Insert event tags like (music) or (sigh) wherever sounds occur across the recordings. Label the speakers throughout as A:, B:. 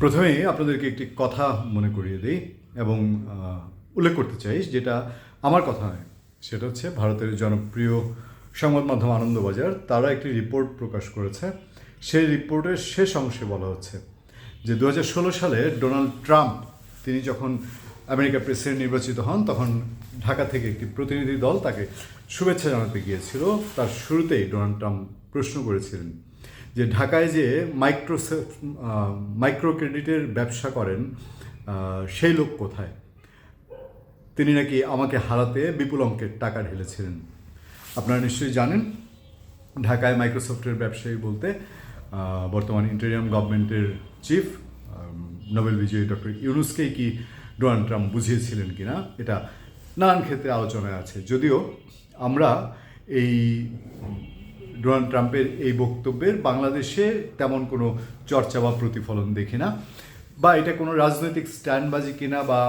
A: প্রথমেই আপনাদেরকে একটি কথা মনে করিয়ে দিই এবং উল্লেখ করতে চাই, যেটা আমার কথা নয়। সেটা হচ্ছে ভারতের জনপ্রিয় সংবাদ মাধ্যম আনন্দবাজার। তারা একটি রিপোর্ট প্রকাশ করেছে। সেই রিপোর্টের শেষ অংশে বলা হচ্ছে যে দু হাজার ষোলো সালে ডোনাল্ড ট্রাম্প, তিনি যখন আমেরিকা প্রেসিডেন্ট নির্বাচিত হন, তখন ঢাকা থেকে একটি প্রতিনিধি দল তাকে শুভেচ্ছা জানাতে গিয়েছিল। তার শুরুতেই ডোনাল্ড ট্রাম্প প্রশ্ন করেছিলেন যে ঢাকায় যে মাইক্রো মাইক্রো ক্রেডিটের ব্যবসা করেন সেই লোক কোথায়? তিনি নাকি আমাকে হারাতে বিপুল অঙ্কের টাকা ঢেলেছিলেন। আপনারা নিশ্চয়ই জানেন, ঢাকায় মাইক্রোসফটের ব্যবসায়ী বলতে বর্তমান ইন্টেরিয়াম গভর্নমেন্টের চিফ নোবেল বিজয়ী ডক্টর ইউনুসকেই কি ডোনাল্ড ট্রাম্প বুঝিয়েছিলেন কিনা, এটা নানান ক্ষেত্রে আলোচনায় আছে। যদিও আমরা এই ডোনাল্ড ট্রাম্পের এই বক্তব্যের বাংলাদেশে তেমন কোনো চর্চা বা প্রতিফলন দেখি না। বা এটা কোনো রাজনৈতিক স্ট্যান্ডবাজি কিনা বা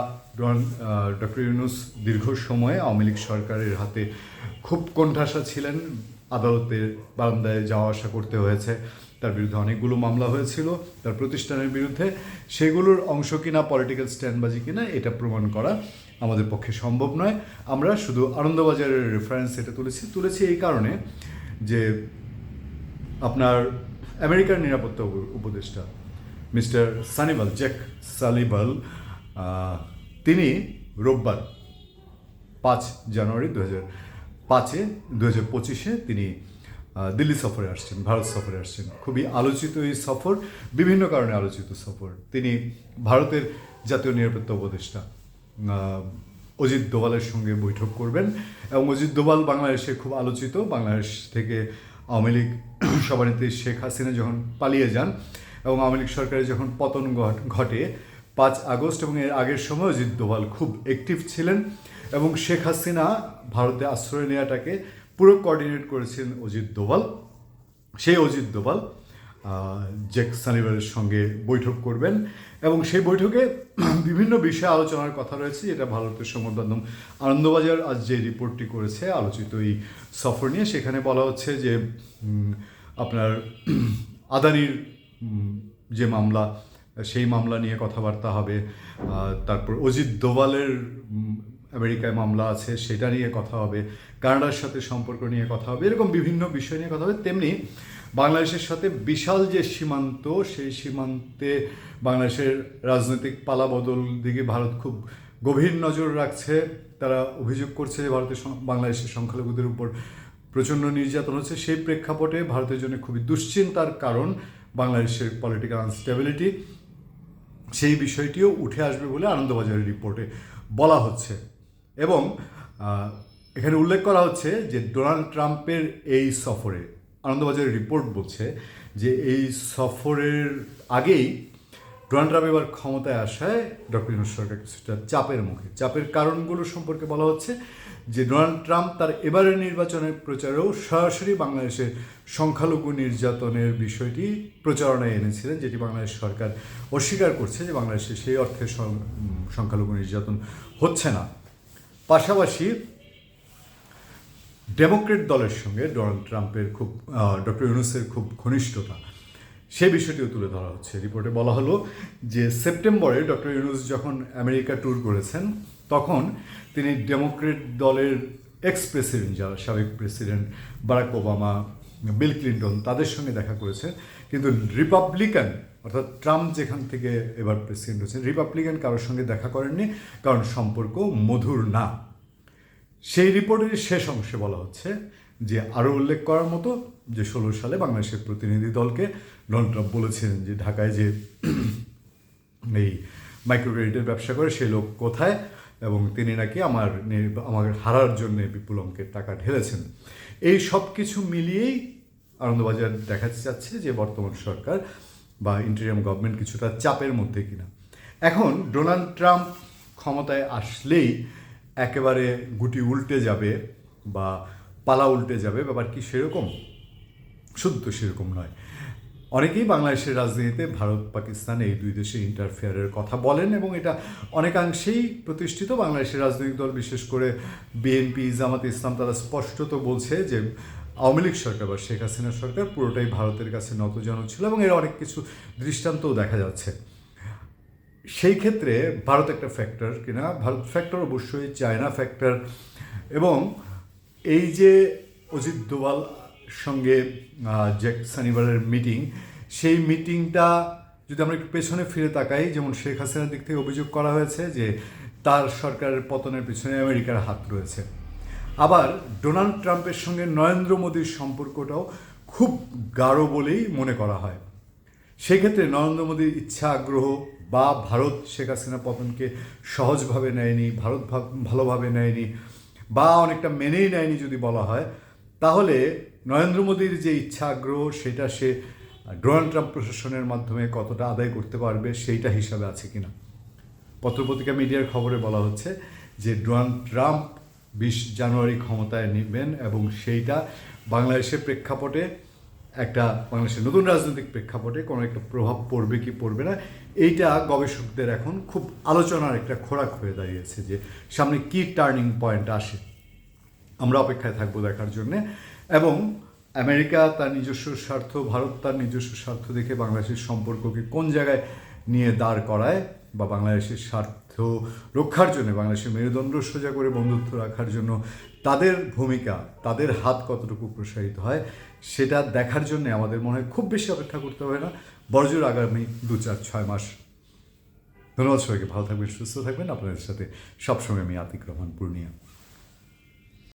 A: ডক্টর ইউনুস দীর্ঘ সময়ে আওয়ামী লীগ সরকারের হাতে খুব কোণঠাসা ছিলেন আদালতের বারান্দায় যাওয়া আসা করতে হয়েছে। তার বিরুদ্ধে অনেকগুলো মামলা হয়েছিল, তার প্রতিষ্ঠানের বিরুদ্ধে। সেগুলোর অংশ কিনা পলিটিক্যাল স্ট্যান্ডবাজি কিনা, এটা প্রমাণ করা আমাদের পক্ষে সম্ভব নয়। আমরা শুধু আনন্দবাজারের রেফারেন্স এটা তুলেছি। তুলেছি এই কারণে যে আপনার আমেরিকার নিরাপত্তা উপ- উপদেষ্টা, মিস্টার সানিবাল জ্যাক সালিবাল তিনি রোববার পাঁচ জানুয়ারি দু হাজার পাঁচে দু হাজার পঁচিশে তিনি দিল্লি সফরে আসছেন, ভারত সফরে আসছেন। খুবই আলোচিত এই সফর, বিভিন্ন কারণে আলোচিত সফর। তিনি ভারতের জাতীয় নিরাপত্তা উপদেষ্টা অজিত দোভালের সঙ্গে বৈঠক করবেন এবং অজিত দোভাল বাংলাদেশে খুব আলোচিত। বাংলাদেশ থেকে আওয়ামী লীগ (clears throat) সভানেত্রী শেখ হাসিনা যখন পালিয়ে যান এবং আওয়ামী লীগ সরকারের যখন পতন ঘটে পাঁচ আগস্ট এবং এর আগের সময় অজিত দোভাল খুব অ্যাক্টিভ ছিলেন এবং শেখ হাসিনা ভারতে আশ্রয় নেওয়াটাকে পুরো কোঅর্ডিনেট করেছেন অজিত দোভাল। সেই অজিত দোভাল জেক সানিভারের সঙ্গে বৈঠক করবেন এবং সেই বৈঠকে (clears throat) বিভিন্ন বিষয়ে আলোচনার কথা রয়েছে, যেটা ভারতের সংবাদ মাধ্যম আনন্দবাজার আজ যে রিপোর্টটি করেছে, আলোচিত এই সফর নিয়ে, সেখানে বলা হচ্ছে যে আপনার (clears throat) আদানির যে মামলা, সেই মামলা নিয়ে কথাবার্তা হবে তারপর অজিত দোভালের আমেরিকায় মামলা আছে, সেটা নিয়ে কথা হবে, কানাডার সাথে সম্পর্ক নিয়ে কথা হবে, এরকম বিভিন্ন বিষয় নিয়ে কথা হবে, তেমনি বাংলাদেশের সাথে বিশাল যে সীমান্ত, সেই সীমান্তে বাংলাদেশের রাজনৈতিক পালাবদল দিকে ভারত খুব গভীর নজর রাখছে। তারা অভিযোগ করছে যে ভারতের বাংলাদেশের সংখ্যালঘুদের উপর প্রচণ্ড নির্যাতন হচ্ছে। সেই প্রেক্ষাপটে ভারতের জন্য খুবই দুশ্চিন্তার কারণ বাংলাদেশের পলিটিক্যাল আনস্টেবিলিটি সেই বিষয়টিও উঠে আসবে বলে আনন্দবাজারের রিপোর্টে বলা হচ্ছে। এবং এখানে উল্লেখ করা হচ্ছে যে ডোনাল্ড ট্রাম্পের এই সফরে আনন্দবাজারের রিপোর্ট বলছে যে এই সফরের আগেই ডোনাল্ড ট্রাম্প এবার ক্ষমতায় আসায় ডক্টর ইউনুস সরকার কিছুটা চাপের মুখে। চাপের কারণগুলো সম্পর্কে বলা হচ্ছে যে ডোনাল্ড ট্রাম্প তার এবারের নির্বাচনের প্রচারেও সরাসরি বাংলাদেশের সংখ্যালঘু নির্যাতনের বিষয়টি প্রচারণায় এনেছিলেন, যেটি বাংলাদেশ সরকার অস্বীকার করছে যে বাংলাদেশে সেই অর্থে সংখ্যালঘু নির্যাতন হচ্ছে না। পাশাপাশি ডেমোক্রেট দলের সঙ্গে ডোনাল্ড ট্রাম্পের খুব ডক্টর ইউনুসের খুব ঘনিষ্ঠতা, সে বিষয়টিও তুলে ধরা হচ্ছে। রিপোর্টে বলা হলো যে, সেপ্টেম্বরে ডক্টর ইউনুস যখন আমেরিকা ট্যুর করেছেন, তখন তিনি ডেমোক্রেট দলের এক্স প্রেসিডেন্ট যারা সাবেক president Barack Obama, Bill Clinton, তাদের সঙ্গে দেখা করেছেন কিন্তু রিপাবলিকান, অর্থাৎ ট্রাম্প যেখান থেকে এবার প্রেসিডেন্ট হচ্ছেন রিপাবলিকান কারোর সঙ্গে দেখা করেননি, কারণ সম্পর্ক মধুর না। সেই রিপোর্টের শেষ অংশে বলা হচ্ছে যে আরও উল্লেখ করার মতো যে ষোলো সালে বাংলাদেশের প্রতিনিধি দলকে ডোনাল্ড ট্রাম্প বলেছিলেন যে ঢাকায় যে এই মাইক্রোক্রেডিটের ব্যবসা করে সেই লোক কোথায় এবং তিনি নাকি আমার আমার হারার জন্য বিপুল অঙ্কের টাকা ঢেলেছেন। এই সব কিছু মিলিয়েই আনন্দবাজার দেখাতে চাচ্ছে যে বর্তমান সরকার বা ইন্টেরিয়াম গভর্নমেন্ট কিছুটা চাপের মধ্যে কিনা। এখন ডোনাল্ড ট্রাম্প ক্ষমতায় আসলেই একেবারে গুটি উল্টে যাবে বা পালা উল্টে যাবে, ব্যাপার কি সেরকম? শুদ্ধ সেরকম নয়। অনেকেই বাংলাদেশের রাজনীতিতে ভারত, পাকিস্তান এই দুই দেশে ইন্টারফেয়ারের কথা বলেন এবং এটা অনেকাংশেই প্রতিষ্ঠিত বাংলাদেশের রাজনৈতিক দল, বিশেষ করে বিএনপি জামাত ইসলাম, তারা স্পষ্টত বলছে যে আওয়ামী লীগ সরকার বা শেখ হাসিনা সরকার পুরোটাই ভারতের কাছে নতজন ছিল এবং এর অনেক কিছু দৃষ্টান্তও দেখা যাচ্ছে। সেই ক্ষেত্রে ভারত একটা ফ্যাক্টর কিনা? ভারত ফ্যাক্টর অবশ্যই চায়না ফ্যাক্টর এবং এই যে অজিত দোভাল সঙ্গে জ্যাক সানিবারের মিটিং সেই মিটিংটা যদি আমরা একটু পেছনে ফিরে তাকাই, যেমন শেখ হাসিনার দিক থেকে অভিযোগ করা হয়েছে যে তার সরকারের পতনের পিছনে আমেরিকার হাত রয়েছে। আবার ডোনাল্ড ট্রাম্পের সঙ্গে নরেন্দ্র মোদীর সম্পর্কটাও খুব গাঢ় বলেই মনে করা হয়। সেক্ষেত্রে নরেন্দ্র মোদীর ইচ্ছা, আগ্রহ বা ভারত শেখ হাসিনা পতনকে সহজভাবে নেয়নি, ভারত ভাব- ভালোভাবে নেয়নি বা অনেকটা মেনেই নেয়নি যদি বলা হয়, তাহলে নরেন্দ্র মোদীর যে ইচ্ছা আগ্রহ, সেটা সে ডোনাল্ড ট্রাম্প প্রশাসনের মাধ্যমে কতটা আদায় করতে পারবে সেইটা হিসাবে আছে কিনা? পত্রপত্রিকা মিডিয়ার খবরে বলা হচ্ছে যে ডোনাল্ড ট্রাম্প বিশ জানুয়ারি ক্ষমতায় নেবেন এবং সেইটা বাংলাদেশের প্রেক্ষাপটে একটা বাংলাদেশের নতুন রাজনৈতিক প্রেক্ষাপটে কোনো একটা প্রভাব পড়বে কি পড়বে না, এইটা গবেষকদের এখন খুব আলোচনার একটা খোরাক হয়ে দাঁড়িয়েছে যে সামনে কি টার্নিং পয়েন্ট আসে। আমরা অপেক্ষায় থাকব দেখার জন্যে। এবং আমেরিকা তার নিজস্ব স্বার্থ, ভারত তার নিজস্ব স্বার্থ দেখে বাংলাদেশের সম্পর্ককে কোন জায়গায় নিয়ে দাঁড় করায় বা বাংলাদেশের স্বার্থ রক্ষার জন্য, বাংলাদেশের মেরুদণ্ড সোজা করে বন্ধুত্ব রাখার জন্য তাদের ভূমিকা, তাদের হাত কতটুকু প্রসারিত হয়, সেটা দেখার জন্য আমাদের মনে হয় খুব বেশি অপেক্ষা করতে হবে না। বর্জ্যর আগামী দু চার ছয় মাস। ধন্যবাদ সবাইকে, ভালো থাকবেন, সুস্থ থাকবেন। আপনাদের সাথে সবসময় আমি আতিক রহমান, পূর্ণিয়া।